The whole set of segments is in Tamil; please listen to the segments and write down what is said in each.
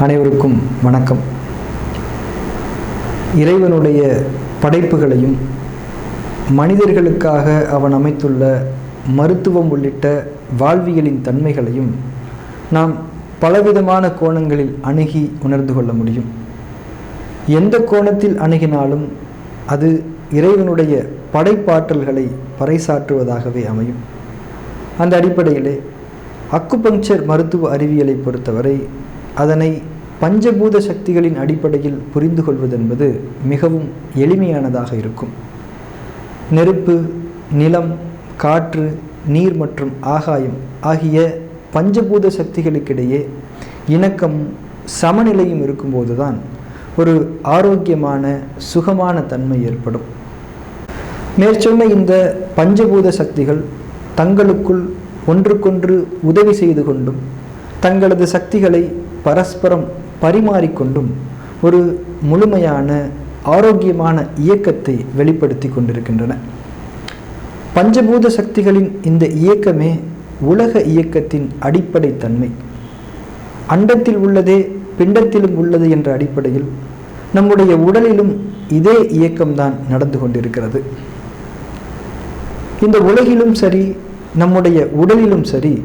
அனைவருக்கும் வணக்கம். இறைவனுடைய படைப்புகளையும் மனிதர்களுக்காக அவன் அமைத்துள்ள மருத்துவம் உள்ளிட்ட வாழ்வியலின் தன்மைகளையும் நாம் பலவிதமான கோணங்களில் அணுகி உணர்ந்து கொள்ள முடியும். எந்த கோணத்தில் அணுகினாலும் அது இறைவனுடைய படைப்பாற்றல்களை பறைசாற்றுவதாகவே அமையும். அந்த அடிப்படையிலே அக்குபங்சர் மருத்துவ அறிவியலை பொறுத்தவரை அதனை பஞ்சபூத சக்திகளின் அடிப்படையில் புரிந்து கொள்வதென்பது மிகவும் எளிமையானதாக இருக்கும். நெருப்பு நிலம் காற்று நீர் மற்றும் ஆகாயம் ஆகிய பஞ்சபூத சக்திகளுக்கிடையே இணக்கம் சமநிலையும் இருக்கும்போதுதான் ஒரு ஆரோக்கியமான சுகமான தன்மை ஏற்படும். மேற்சொன்ன இந்த பஞ்சபூத சக்திகள் தங்களுக்குள் ஒன்றுக்கொன்று உதவி செய்து கொண்டும் தங்களது சக்திகளை பரஸ்பரம் பரிமாறிக்கொண்டும் ஒரு முழுமையான ஆரோக்கியமான இயக்கத்தை வெளிப்படுத்தி கொண்டிருக்கின்றன. பஞ்சபூத சக்திகளின் இந்த இயக்கமே உலக இயக்கத்தின் அடிப்படை தன்மை. அண்டத்தில் உள்ளதே பிண்டத்திலும் உள்ளது என்ற அடிப்படையில் நம்முடைய உடலிலும் இதே இயக்கம்தான் நடந்து கொண்டிருக்கிறது. இந்த உலகிலும் சரி நம்முடைய உடலிலும் சரி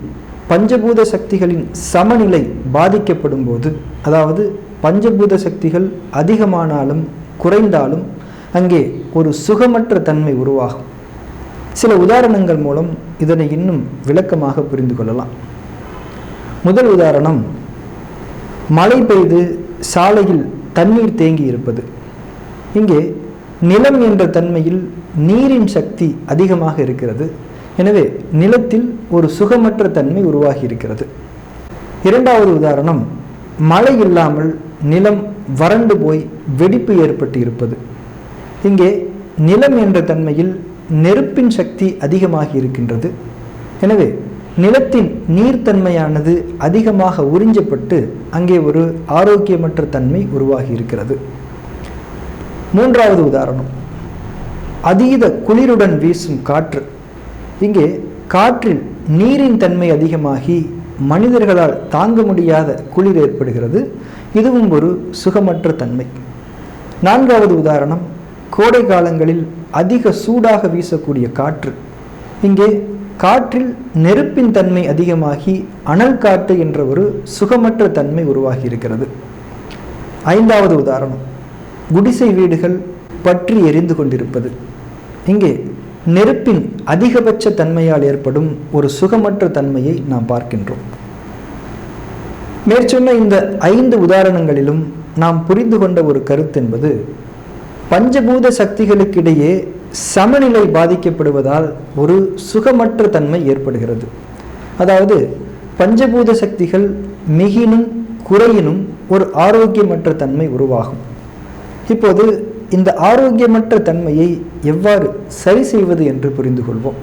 பஞ்சபூத சக்திகளின் சமநிலை பாதிக்கப்படும் போது அதாவது பஞ்சபூத சக்திகள் அதிகமானாலும் குறைந்தாலும் அங்கே ஒரு சுகமற்ற தன்மை உருவாகும். சில உதாரணங்கள் மூலம் இதனை இன்னும் விளக்கமாக புரிந்து கொள்ளலாம். முதல் உதாரணம் மழை பெய்து சாலையில் தண்ணீர் தேங்கி இருப்பது. இங்கே நிலம் என்ற தன்மையில் நீரின் சக்தி அதிகமாக இருக்கிறது. எனவே நிலத்தில் ஒரு சுகமற்ற தன்மை உருவாகி இருக்கிறது இரண்டாவது உதாரணம் மழை இல்லாமல் நிலம் வறண்டு போய் வெடிப்பு ஏற்பட்டு இருப்பது இங்கே நிலம் என்ற தன்மையில் நெருப்பின் சக்தி அதிகமாகி இருக்கின்றது. எனவே நிலத்தின் நீர்த்தன்மையானது அதிகமாக உறிஞ்சப்பட்டு அங்கே ஒரு ஆரோக்கியமற்ற தன்மை உருவாகி இருக்கிறது மூன்றாவது உதாரணம் அதீத குளிருடன் வீசும் காற்று. இங்கே காற்றில் நீரின் தன்மை அதிகமாகி மனிதர்களால் தாங்க முடியாத குளிர் ஏற்படுகிறது. இதுவும் ஒரு சுகமற்ற தன்மை. நான்காவது உதாரணம் கோடை காலங்களில் அதிக சூடாக வீசக்கூடிய காற்று. இங்கே காற்றில் நெருப்பின் தன்மை அதிகமாகி அனல் காற்று என்ற ஒரு சுகமற்ற தன்மை உருவாகி இருக்கிறது ஐந்தாவது உதாரணம் குடிசை வீடுகள் பற்றி எரிந்து கொண்டிருப்பது. இங்கே நெருப்பின் அதிகபட்ச தன்மையால் ஏற்படும் ஒரு சுகமற்ற தன்மையை நாம் பார்க்கின்றோம். மேற்சொன்ன இந்த ஐந்து உதாரணங்களிலும் நாம் புரிந்து கொண்ட ஒரு கருத்து என்பது பஞ்சபூத சக்திகளுக்கிடையே சமநிலை பாதிக்கப்படுவதால் ஒரு சுகமற்ற தன்மை ஏற்படுகிறது. அதாவது பஞ்சபூத சக்திகள் மிகினும் குறையினும் ஒரு ஆரோக்கியமற்ற தன்மை உருவாகும். இப்போது இந்த ஆரோக்கியமற்ற தன்மையை எவ்வாறு சரி செய்வது என்று புரிந்து கொள்வோம்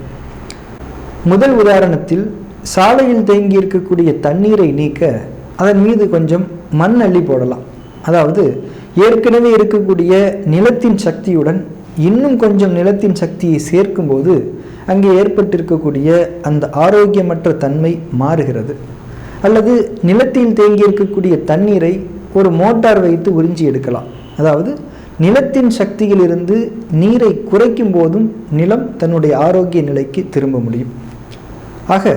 முதல் உதாரணத்தில் சாலையில் தேங்கி இருக்கக்கூடிய தண்ணீரை நீக்க அதன் மீது கொஞ்சம் மண் அள்ளி போடலாம். அதாவது ஏற்கனவே இருக்கக்கூடிய நிலத்தின் சக்தியுடன் இன்னும் கொஞ்சம் நிலத்தின் சக்தியை சேர்க்கும்போது அங்கே ஏற்பட்டிருக்கக்கூடிய அந்த ஆரோக்கியமற்ற தன்மை மாறுகிறது. அல்லது நிலத்தில் தேங்கி இருக்கக்கூடிய தண்ணீரை ஒரு மோட்டார் வைத்து உறிஞ்சி எடுக்கலாம். அதாவது நிலத்தின் சக்தியிலிருந்து நீரை குறைக்கும் போதும் நிலம் தன்னுடைய ஆரோக்கிய நிலைக்கு திரும்ப முடியும். ஆக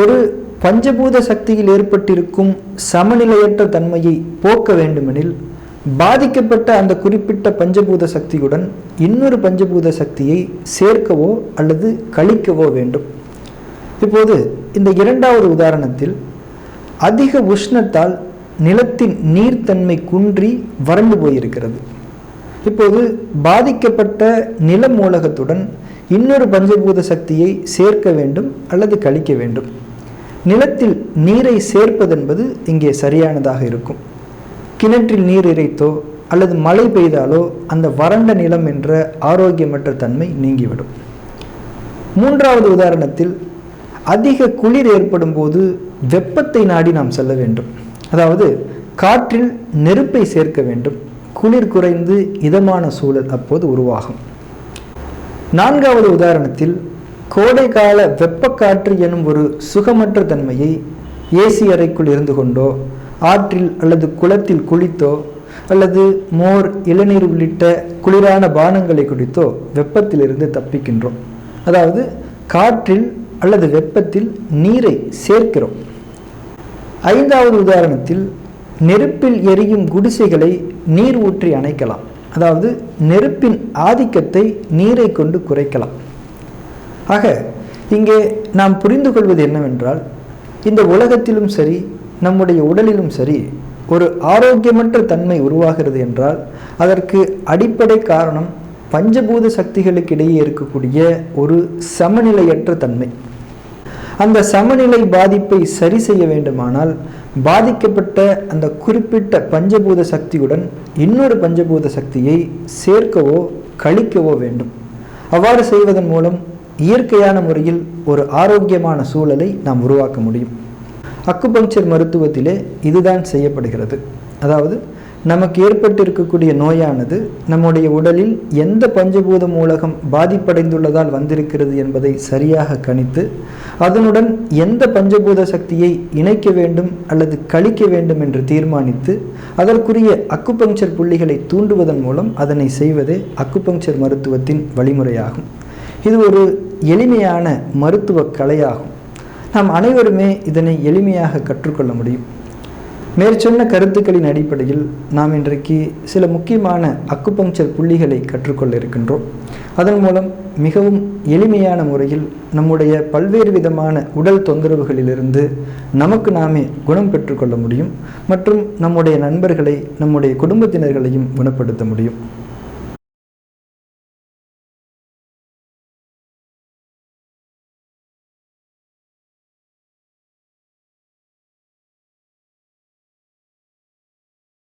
ஒரு பஞ்சபூத சக்தியில் ஏற்பட்டிருக்கும் சமநிலையற்ற தன்மையை போக்க வேண்டுமெனில் பாதிக்கப்பட்ட அந்த குறிப்பிட்ட பஞ்சபூத சக்தியுடன் இன்னொரு பஞ்சபூத சக்தியை சேர்க்கவோ அல்லது கழிக்கவோ வேண்டும். இப்போது இந்த இரண்டாவது உதாரணத்தில் அதிக உஷ்ணத்தால் நிலத்தின் நீர்த்தன்மை குன்றி வறண்டு போயிருக்கிறது. இப்போது பாதிக்கப்பட்ட நில மூலகத்துடன் இன்னொரு பஞ்சபூத சக்தியை சேர்க்க வேண்டும் அல்லது கழிக்க வேண்டும். நிலத்தில் நீரை சேர்ப்பதென்பது இங்கே சரியானதாக இருக்கும். கிணற்றில் நீர் இறைத்தோ அல்லது மழை பெய்தாலோ அந்த வறண்ட நிலம் என்ற ஆரோக்கியமற்ற தன்மை நீங்கிவிடும். மூன்றாவது உதாரணத்தில் அதிக குளிர் ஏற்படும் போது வெப்பத்தை நாடி நாம் செல்ல வேண்டும். அதாவது காற்றில் நெருப்பை சேர்க்க வேண்டும். குளிர் குறைந்து இதமான சூழல் அப்போது உருவாகும். நான்காவது உதாரணத்தில் கோடைக்கால வெப்பக்காற்று எனும் ஒரு சுகமற்ற தன்மையை ஏசி அறைக்குள் இருந்து கொண்டோ ஆற்றில் அல்லது குளத்தில் குளித்தோ அல்லது மோர் இளநீர் உள்ளிட்ட குளிரான பானங்களை குடித்தோ வெப்பத்திலிருந்து தப்பிக்கின்றோம். அதாவது காற்றில் அல்லது வெப்பத்தில் நீரை சேர்க்கிறோம். ஐந்தாவது உதாரணத்தில் நெருப்பில் எரியும் குடிசைகளை நீர் ஊற்றி அணைக்கலாம். அதாவது நெருப்பின் ஆதிக்கத்தை நீரை கொண்டு குறைக்கலாம். ஆக இங்கே நாம் புரிந்து கொள்வது என்னவென்றால் இந்த உலகத்திலும் சரி நம்முடைய உடலிலும் சரி ஒரு ஆரோக்கியமற்ற தன்மை உருவாகிறது என்றால் அதற்கு அடிப்படை காரணம் பஞ்சபூத சக்திகளுக்கு இடையே இருக்கக்கூடிய ஒரு சமநிலையற்ற தன்மை. அந்த சமநிலை பாதிப்பை சரி செய்ய வேண்டுமானால் பாதிக்கப்பட்ட அந்த குறிப்பிட்ட பஞ்சபூத சக்தியுடன் இன்னொரு பஞ்சபூத சக்தியை சேர்க்கவோ கழிக்கவோ வேண்டும். அவ்வாறு செய்வதன் மூலம் இயற்கையான முறையில் ஒரு ஆரோக்கியமான சூழலை நாம் உருவாக்க முடியும். அக்குபங்சர் மருத்துவத்திலே இதுதான் செய்யப்படுகிறது. அதாவது நமக்கு ஏற்பட்டிருக்கக்கூடிய நோயானது நம்முடைய உடலில் எந்த பஞ்சபூத மூலகம் பாதிப்படைந்துள்ளதால் வந்திருக்கிறது என்பதை சரியாக கணித்து அதனுடன் எந்த பஞ்சபூத சக்தியை இணைக்க வேண்டும் அல்லது கழிக்க வேண்டும் என்று தீர்மானித்து அதற்குரிய அக்குபங்சர் புள்ளிகளை தூண்டுவதன் மூலம் அதனை செய்வதே அக்குபங்சர் மருத்துவத்தின் வழிமுறையாகும். இது ஒரு எளிமையான மருத்துவ கலையாகும். நாம் அனைவருமே இதனை எளிமையாக கற்றுக்கொள்ள முடியும். மேற்சொன்ன கருத்துக்களின் அடிப்படையில் நாம் இன்றைக்கு சில முக்கியமான அக்குபங்சர் புள்ளிகளை கற்றுக்கொள்ள இருக்கின்றோம். அதன் மூலம் மிகவும் எளிமையான முறையில் நம்முடைய பல்வேறு விதமான உடல் தொந்தரவுகளிலிருந்து நமக்கு நாமே குணம் பெற்றுக்கொள்ள முடியும் மற்றும் நம்முடைய நண்பர்களை நம்முடைய குடும்பத்தினர்களையும் குணப்படுத்த முடியும்.